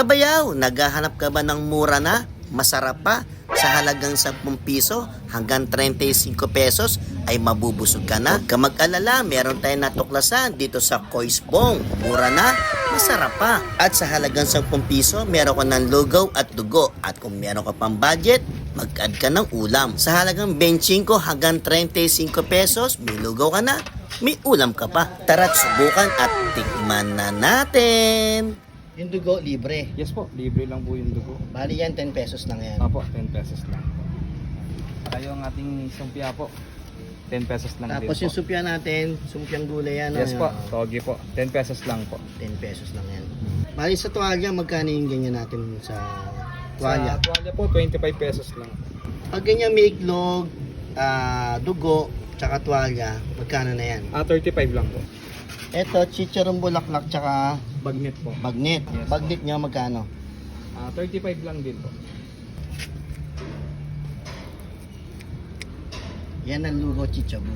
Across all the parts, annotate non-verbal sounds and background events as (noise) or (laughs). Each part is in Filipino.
Kabayaw, naghahanap ka ba ng mura na? Masarap pa? Sa halagang 10 piso hanggang 35 pesos ay mabubusog ka na. Huwag ka mag-alala, meron tayong natuklasan dito sa Koisbong. Mura na, masarap pa. At sa halagang 10 piso, meron ka ng lugaw at dugo. At kung meron ka pang budget, mag-add ka ng ulam. Sa halagang 25 hanggang 35 pesos, may lugaw ka na, may ulam ka pa. Tara't subukan at tikman na natin. Yung dugo, libre. Yes po, libre lang po yung dugo. Bali yan, 10 pesos lang yan. Apo, 10 pesos lang. Tayo ang ating sumpia po. 10 pesos lang Tapos din yung po. supya natin, supyang gulay yan. Yes ano, po, togi po. 10 pesos lang po. 10 pesos lang yan. Bali sa tuwalya, magkano yung ganyan natin sa tuwalya? Sa tuwalya po, 25 pesos lang. Pag ganyan may iklog, ah, dugo, tsaka tuwalya, magkano na yan? Ah, 35 lang po. Ito, chicharon bulaklak, tsaka Bagnet po. bagnet. Yes. Bagnet niya magkano? Ah, 35 lang din po. Yan ang lugo chichabu.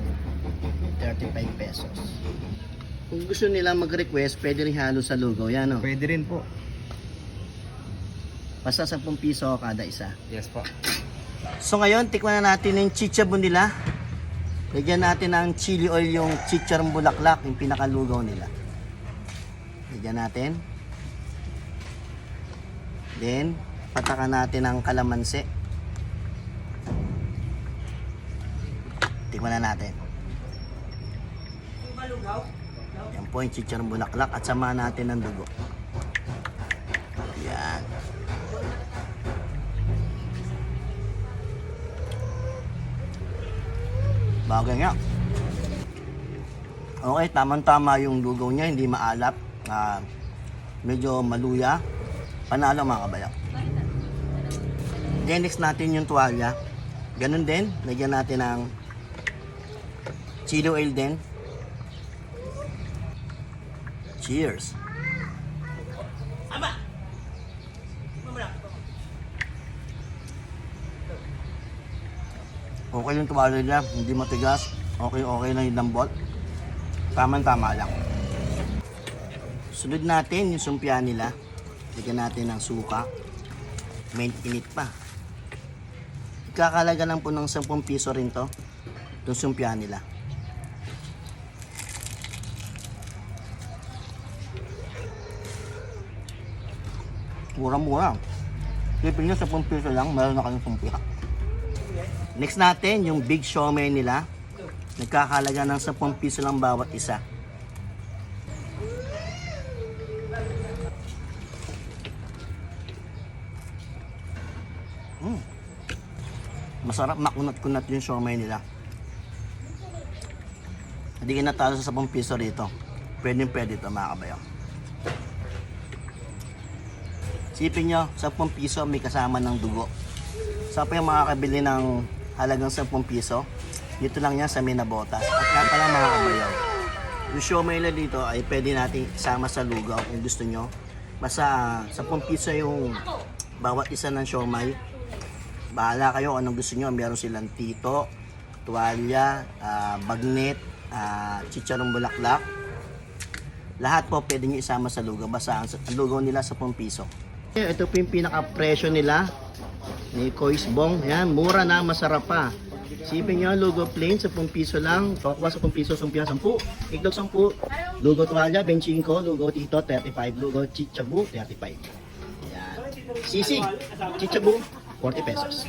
35 pesos. Kung gusto nila mag-request, pwede rin halo sa lugo. Yan o. Pwede rin po. Basta 10 piso kada isa. Yes po. So ngayon, tikman na natin yung chichabu nila. Lagyan natin ng chili oil yung chicharong bulaklak, yung pinakalugaw nila. Lagyan natin. Then, patakan natin ng kalamansi. Tikman na natin. Yan po yung chicharong bulaklak at samahan natin ng dugo. Bagay nga. Okay, tamang-tama yung lugaw niya, hindi maalap. ah, medyo maluya. Panalo mga kabayak. Then next natin yung tuwalya. Ganun din, lagyan natin ng chili oil din. Cheers! Okay yung tuwalya niya, hindi matigas. Okay, okay lang yung lambot. Tama-tama lang. Sunod natin yung sumpya nila. Lagyan natin ng suka. May init pa. Ikakalaga lang po ng 10 piso rin to. Itong sumpya nila. Mura-mura. Sipin nyo 10 piso lang, meron na kayong sumpya. Next natin, yung big siomay nila. Nagkakalaga ng 10 piso lang bawat isa. Mm. Masarap makunat-kunat yung siomay nila. Hindi ka natalo sa 10 piso rito. Pwede pwede ito mga kabayo. Sipin nyo, 10 piso may kasama ng dugo. Sa pa yung makakabili ng halagang 10 piso, dito lang yan sa Minabotas. At nga pala mga kabayaw, yung siomay na dito ay pwede natin isama sa lugaw kung gusto nyo. Basta 10 piso yung bawat isa ng siomay. Bahala kayo anong gusto nyo. Meron silang tito, tuwalya, ah, bagnet, uh, bulaklak. Lahat po pwede nyo isama sa lugaw. Basta ang, lugaw nila 10 piso. Ito po yung pinaka-presyo nila ni Kois Bong. Ayan, mura na, masarap pa. Sipin nyo, lugo plain, 10 piso lang. Tokwa 10 piso, sumpia 10. Iglog 10. Lugo tuwalya, 25. Lugo tito, 35. Lugo chichabu, 35. Ayan. Sisi, chichabu, 40 pesos.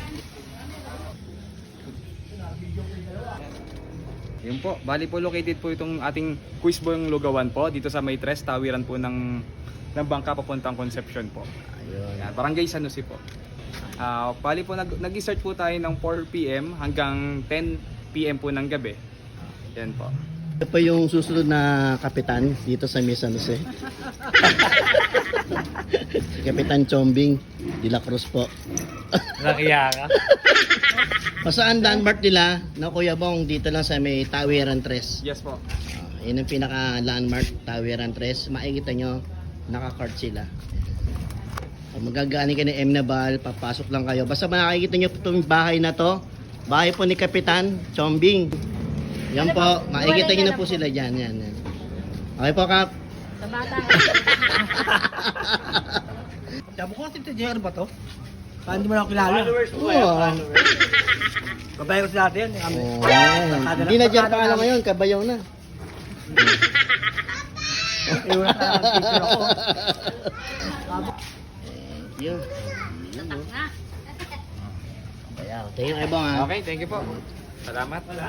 Yun po, bali po located po itong ating Quizboy Lugawan po dito sa Maytres, tawiran po ng ng bangka papuntang Concepcion po. Ayun. Yan, Barangay San Jose po. Ah, bali po nag nag-start po tayo ng 4 PM hanggang 10 PM po ng gabi. Yan po. Ito pa yung susunod na kapitan dito sa Mesa Jose. si (laughs) Kapitan Chombing de la Cruz po. Nakiya ka? (laughs) Pasaan landmark nila na Kuya Bong dito lang sa may Tawiran 3. Yes po. Uh, yun ang pinaka landmark Tawiran 3. Makikita nyo naka-cart sila. Kung magagani ka ng Emnabal, papasok lang kayo. Basta makikita nyo po itong bahay na to. Bahay po ni Kapitan Chombing. Yan ano po, po makikita nyo na po, po sila dyan. Yan, yan. Okay po, Kap. Kabata. (laughs) Sabi ko kasi JR ba to? Paano mo na ako kilala? Followers po oh. followers. Kabayo sila natin. Hindi na dyan pangalan ngayon, kabayaw na. (laughs) Iwan na lang, ako. (laughs) Yun. Okay, thank you po. Salamat. Wala.